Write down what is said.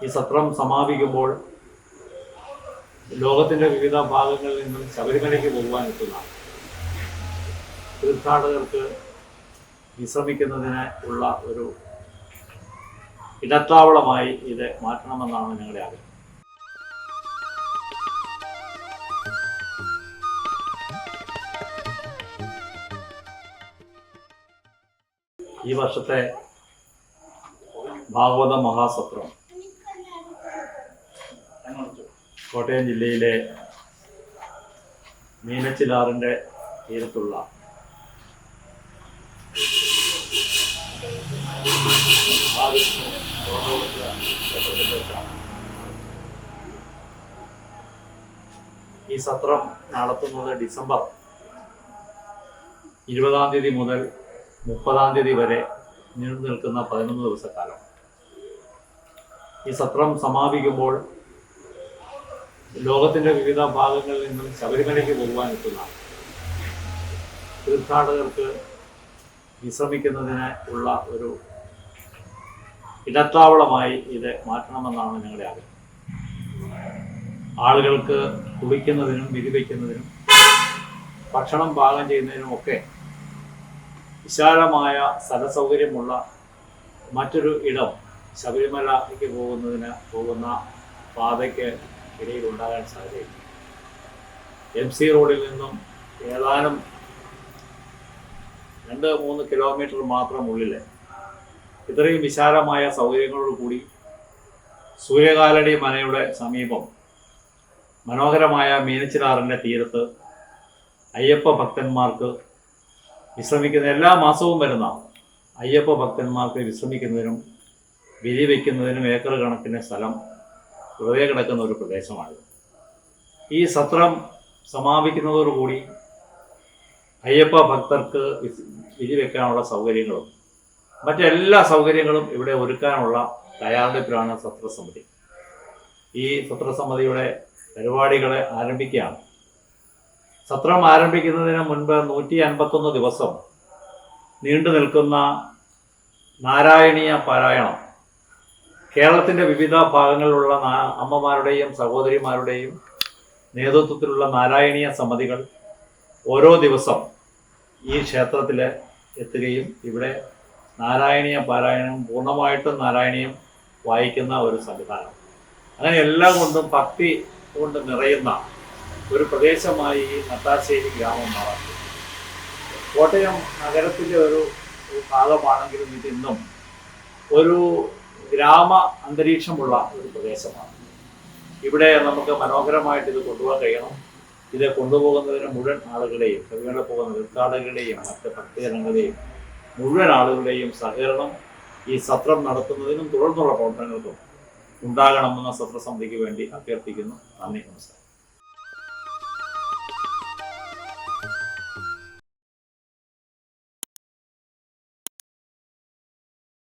ഈ സത്രം സമാപിക്കുമ്പോൾ ലോകത്തിന്റെ വിവിധ ഭാഗങ്ങളിൽ നിന്നും ശബരിമലയ്ക്ക് പോകുവാൻ എത്തുന്ന തീർത്ഥാടകർക്ക് വിശ്രമിക്കുന്നതിന് ഉള്ള ഒരു ഇടത്താവളമായി ഇത് മാറ്റണമെന്നാണ് ഞങ്ങളുടെ ആഗ്രഹം. ഈ വർഷത്തെ ഭാഗവത മഹാസത്രം കോട്ടയം ജില്ലയിലെ മീനച്ചിലാറിന്റെ തീരത്തുള്ള ഈ സത്രം നടത്തുന്നത് ഡിസംബർ ഇരുപതാം തീയതി മുതൽ മുപ്പതാം തീയതി വരെ നീണ്ടു നിൽക്കുന്ന പതിനൊന്ന് ദിവസക്കാലം. ഈ സത്രം സമാപിക്കുമ്പോൾ ലോകത്തിന്റെ വിവിധ ഭാഗങ്ങളിൽ നിന്നും ശബരിമലയ്ക്ക് പോകുവാൻ എത്തുന്ന തീർത്ഥാടകർക്ക് വിശ്രമിക്കുന്നതിന് ഉള്ള ഒരു ഇടത്താവളമായി ഇത് മാറ്റണമെന്നാണ് ഞങ്ങളുടെ ആഗ്രഹം. ആളുകൾക്ക് കുളിക്കുന്നതിനും വിരിവയ്ക്കുന്നതിനും ഭക്ഷണം പാകം ചെയ്യുന്നതിനും ഒക്കെ വിശാലമായ സ്ഥലസൗകര്യമുള്ള മറ്റൊരു ഇടം ശബരിമലയ്ക്ക് പോകുന്നതിന് പോകുന്ന പാതയ്ക്ക് ഇടയിൽ ഉണ്ടാകാൻ സാധ്യതയില്ല. എം സി റോഡിൽ നിന്നും ഏതാനും രണ്ട് മൂന്ന് കിലോമീറ്റർ മാത്രം ഉള്ളിൽ ഇത്രയും വിശാലമായ സൗകര്യങ്ങളോട് കൂടി സൂര്യകാലടി മനയുടെ സമീപം മനോഹരമായ മീനച്ചിലാറിന്റെ തീരത്ത് അയ്യപ്പ ഭക്തന്മാർക്ക് വിശ്രമിക്കുന്ന എല്ലാ മാസവും വരുന്ന അയ്യപ്പ ഭക്തന്മാർക്ക് വിശ്രമിക്കുന്നതിനും വിരി വയ്ക്കുന്നതിനും ഏക്കർ കണക്കിന് സ്ഥലം വെറുതെ കിടക്കുന്ന ഒരു പ്രദേശമാണ്. ഈ സത്രം സമാപിക്കുന്നതോടുകൂടി അയ്യപ്പ ഭക്തർക്ക് വിധി വെക്കാനുള്ള സൗകര്യങ്ങളും മറ്റെല്ലാ സൗകര്യങ്ങളും ഇവിടെ ഒരുക്കാനുള്ള തയ്യാറെടുപ്പിലാണ് സത്രസമിതി ഈ സത്രസമിതിയുടെ പരിപാടികളെ ആരംഭിക്കുകയാണ്. സത്രം ആരംഭിക്കുന്നതിന് മുൻപ് നൂറ്റി അൻപത്തൊന്ന് ദിവസം നീണ്ടു നിൽക്കുന്ന നാരായണീയ പാരായണം കേരളത്തിന്റെ വിവിധ ഭാഗങ്ങളിലുള്ള അമ്മമാരുടെയും സഹോദരിമാരുടെയും നേതൃത്വത്തിലുള്ള നാരായണീയ സമിതികൾ ഓരോ ദിവസം ഈ ക്ഷേത്രത്തിൽ എത്തുകയും ഇവിടെ നാരായണീയ പാരായണം പൂർണമായിട്ടും നാരായണീയം വായിക്കുന്ന ഒരു സംവിധാനം. അങ്ങനെ എല്ലാം കൊണ്ടും ഭക്തി കൊണ്ട് നിറയുന്ന ഒരു പ്രദേശമായി ഈ നട്ടാശ്ശേരി ഗ്രാമം മാറാം കോട്ടയം നഗരത്തിന്റെ ഒരു ഭാഗമാണെങ്കിലും ഇതിന്നും ഒരു ഗ്രാമ അന്തരീക്ഷമുള്ള ഒരു പ്രദേശമാണ്. ഇവിടെ നമുക്ക് മനോഹരമായിട്ട് ഇത് കൊണ്ടുപോകാൻ കഴിയണം. ഇത് കൊണ്ടുപോകുന്നതിന് മുഴുവൻ ആളുകളെയും കവികളെ പോകുന്ന തീർത്ഥാടകരുടെയും മറ്റ് ഭക്തജനങ്ങളുടെയും മുഴുവൻ ആളുകളുടെയും സഹകരണം ഈ സത്രം നടത്തുന്നതിനും തുടർന്നുള്ള പ്രവർത്തനങ്ങൾക്കും ഉണ്ടാകണമെന്ന സത്രസമിതിക്ക് വേണ്ടി അഭ്യർത്ഥിക്കുന്നു. നന്ദി നമസ്കാരം.